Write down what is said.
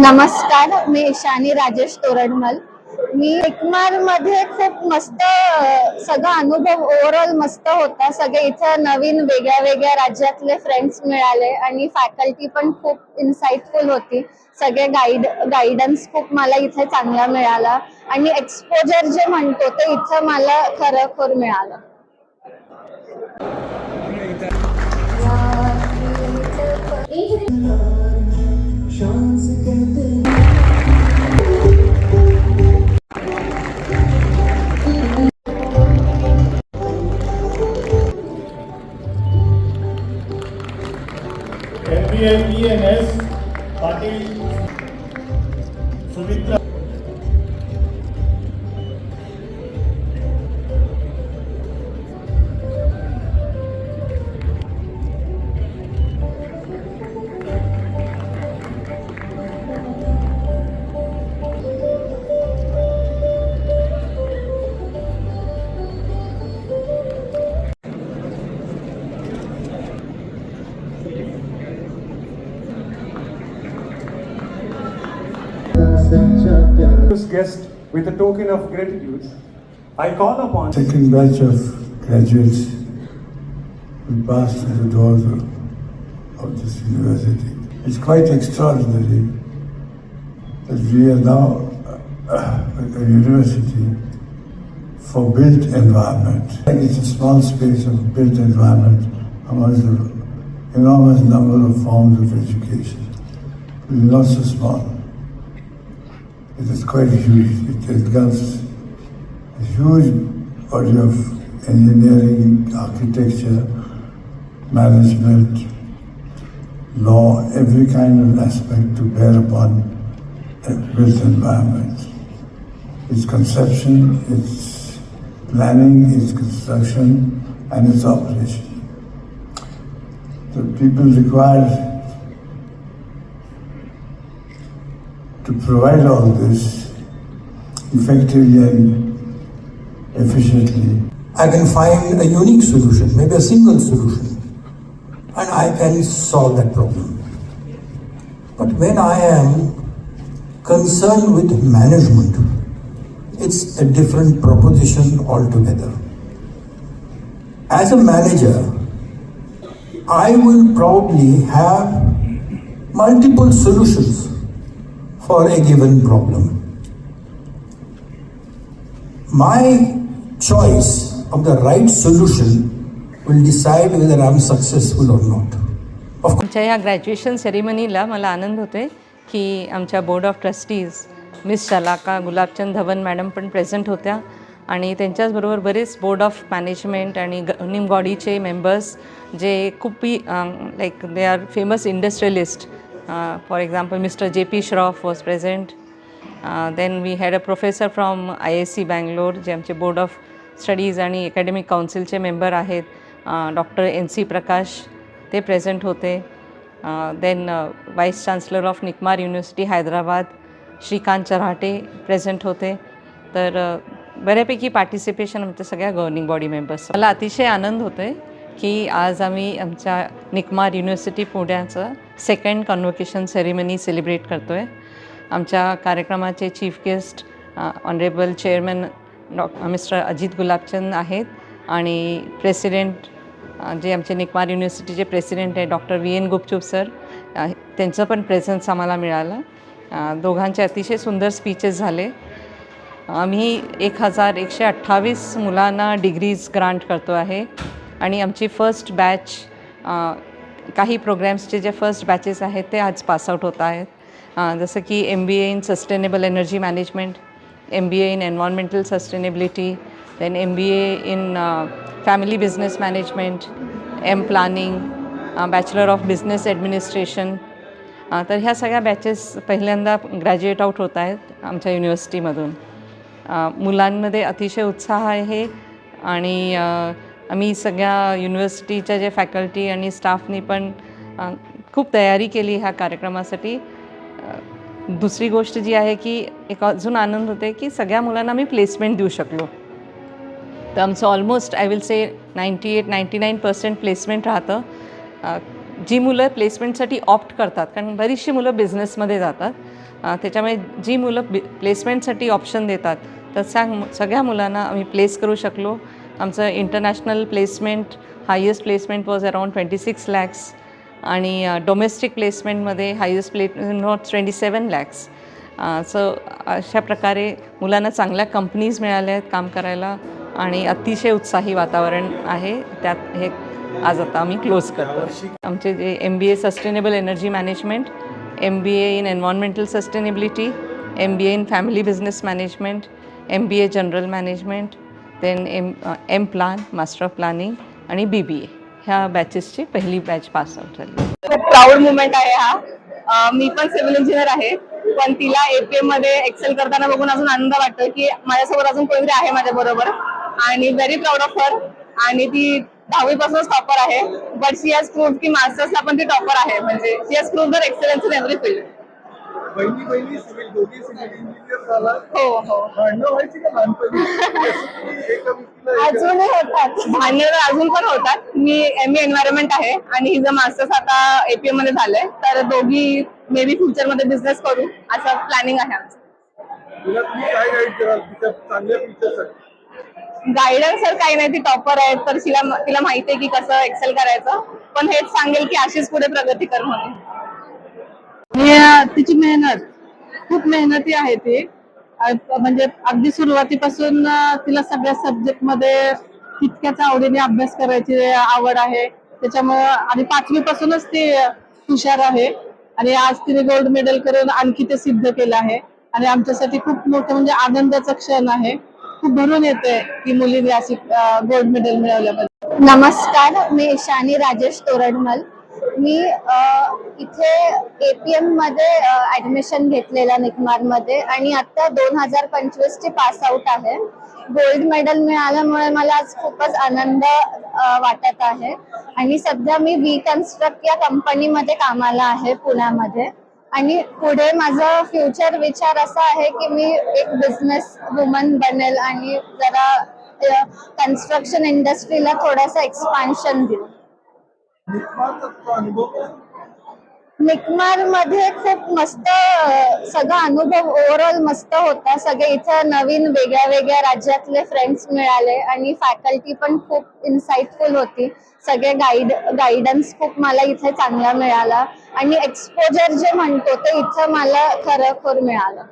नमस्कार मी ईशानी राजेश तोरडमल मी एकमारमध्ये खूप मस्त सगळा अनुभव ओव्हरऑल मस्त होता. सगळे इथं नवीन वेगळ्या वेगळ्या राज्यातले फ्रेंड्स मिळाले आणि फॅकल्टी पण खूप इन्साइटफुल होती. सगळे गाईड गाईडन्स खूप मला इथे चांगला मिळाला आणि एक्सपोजर जे म्हणतो ते इथं मला खरोखर मिळालं. chance que This guest, with a token of gratitude, I call upon second batch of graduates will pass through the doors of, of this university. It's quite extraordinary that we are now a university for built environment. It's a small space of built environment amongst the enormous number of forms of education. It is not so small. It is quite huge. It engulfs a huge body of engineering, architecture, management, law, every kind of aspect to bear upon a built environment. Its conception, its planning, its construction, and its operation. The people required to provide all this effectively and efficiently I can find a unique solution, maybe a single solution, and I can solve that problem. But when I am concerned with management, it's a different proposition altogether. As a manager, I will probably have multiple solutions for a given problem. My choice of the right solution will decide whether I'm successful or not. Of course, आमच्या या graduation सेरेमनीला मला आनंद होतोय की आमच्या board of trustees miss Shalaka Gulabchand Dhawan madam पण present होत्या आणि त्यांच्याचबरोबर बरेच बोर्ड ऑफ मॅनेजमेंट आणि निमगॉडीचे बॉडीचे मेंबर्स जे खूप like they are famous industrialist for example mister J P Shroff was present then we had a professor from I S C Bangalore जे आमचे बोर्ड ऑफ स्टडीज आणि अकॅडमिक काउन्सिलचे member आहेत doctor N C Prakash ते present होते. Then vice chancellor of NICMAR university Hyderabad Shrikant Charate present होते. तर बऱ्यापैकी पार्टिसिपेशन आमच्या सगळ्या गव्हर्निंग बॉडी मेंबर्स मला अतिशय आनंद होतो आहे की आज आम्ही आमच्या निकमार युनिव्हर्सिटी पुण्याचं सेकंड कन्वोकेशन सेरेमनी सेलिब्रेट करतो आहे आमच्या कार्यक्रमाचे चीफ गेस्ट ऑनरेबल चेअरमॅन डॉ मिस्टर अजित गुलाबचंद आहेत आणि प्रेसिडेंट जे आमचे निकमार युनिव्हर्सिटीचे प्रेसिडेंट आहे doctor V N Gupchup sir त्यांचं पण प्रेझन्स आम्हाला मिळालं. दोघांचे अतिशय सुंदर स्पीचेस झाले. आम्ही एक हजार एकशे अठ्ठावीस मुलांना डिग्रीज ग्रांट करतो आहे. आणि आमची फर्स्ट बॅच काही प्रोग्रॅम्सचे जे फर्स्ट बॅचेस आहेत ते आज पासआउट होत आहेत. जसं की M B A in sustainable energy management M B A in environmental sustainability then M B A in family business management M planning bachelor of business administration तर ह्या सगळ्या बॅचेस पहिल्यांदा ग्रॅज्युएट आऊट होत आहेत आमच्या युनिव्हर्सिटीमधून मुलांमध्ये अतिशय उत्साह आहे आणि आम्ही सगळ्या युनिव्हर्सिटीच्या जे फॅकल्टी आणि स्टाफनी पण खूप तयारी केली ह्या कार्यक्रमासाठी. दुसरी गोष्ट जी आहे की एक अजून आनंद होते की सगळ्या मुलांना मी प्लेसमेंट देऊ शकलो. तर आमचं almost I will say ninety eight ninety nine percent placement राहतं जी मुलं प्लेसमेंटसाठी ऑप्ट करतात कारण बरीचशी मुलं बिझनेसमध्ये जातात त्याच्यामुळे जी मुलं प्लेसमेंटसाठी ऑप्शन देतात तर सांग सगळ्या मुलांना आम्ही प्लेस करू शकलो. आमचं international placement highest placement was around twenty six lakhs आणि डोमेस्टिक प्लेसमेंटमध्ये highest play not twenty seven lakhs so अशा प्रकारे मुलांना चांगल्या कंपनीज मिळाल्या आहेत काम करायला आणि अतिशय उत्साही वातावरण आहे. त्यात हे आज आता आम्ही क्लोज करतो. आमचे जे M B A sustainable energy management M B A in environmental sustainability M B A in family business management M B A general management then M M plan master of planning आणि B बी ए ह्या बॅचेसची पहिली batch pass out झाली. खूप proud movement आहे हा. मी पण civil engineer आहे पण तिला एपीएममध्ये एक्सेल करताना बघून अजून आनंद वाटतो की माझ्यासोबत अजून कोणीतरी आहे माझ्या बरोबर. आणि व्हेरी प्राऊड ऑफ हर आणि ती दहावी पासून टॉपर आहे. बट शी हॅज प्रूव्ह की मास्टर्सला पण ती टॉपर आहे. म्हणजे she has prove their excellence in every field बहिणी बहिणी सिव्हिल दोघी सिव्हिल इंजिनियर झाला. हो हो. भांडणं व्हायची का लहानपणी? एका व्यक्तीला एका- अजूनही होतात. भांडणं अजून पण होतात. मी एम ए एन्व्हायरमेंट आहे आणि हिचं मास्टर्स आता एपीएममध्ये झालंय तर दोघी मे बी फ्युचरमध्ये बिझनेस करू असं प्लॅनिंग आहे आमचं. तिला तुम्ही काय गाईड कराल तिच्या चांगल्या फ्युचरसाठी गायडन्स तर काही नाही ती टॉपर आहे तर तिला तिला माहिती आहे की कसं एक्सेल करायचं. पण हेच सांगेल की अशीच पुढे प्रगती कर म्हणून. हे तिची मेहनत. खूप मेहनती आहे ती. म्हणजे अगदी सुरुवातीपासून तिला सगळ्या सब्जेक्टमध्ये तितक्याच आवडीने अभ्यास करायची आवड आहे. त्याच्यामुळे आणि पाचवी पासूनच ती हुशार आहे. आणि आज तिने गोल्ड मेडल करून आणखी ते सिद्ध केलं आहे. आणि आमच्यासाठी खूप मोठं म्हणजे आनंदाचा क्षण आहे. खूप भरून येते की मुलीने अशी गोल्ड मेडल मिळवल्याबद्दल. नमस्कार मी शानी राजेश तोरडमल. मी इथे एपीएममध्ये ऍडमिशन घेतलेलं निकमारमध्ये आणि आता दोन हजार पंचवीस ची पास आउट आहे. गोल्ड मेडल मिळाल्यामुळे मला आज खूपच आनंद वाटत आहे. आणि सध्या मी वी कन्स्ट्रक्ट या कंपनीमध्ये कामाला आहे पुण्यामध्ये. आणि पुढे माझा फ्युचर विचार असा आहे की मी एक बिझनेस वुमन बनेल आणि जरा कन्स्ट्रक्शन इंडस्ट्रीला थोडासा एक्सपान्शन देऊ निस्वार्थ तो अनुभव कसा? निकमारमध्ये खूप मस्त सगळा अनुभव ओव्हरऑल मस्त होता. सगळे इथं नवीन वेगळ्या वेगळ्या राज्यातले फ्रेंड्स मिळाले आणि फॅकल्टी पण खूप इन्साइटफुल होती. सगळे गाईड गाईडन्स खूप मला इथे चांगला मिळाला. आणि एक्सपोजर जे म्हणतो ते इथं मला खरोखर मिळालं.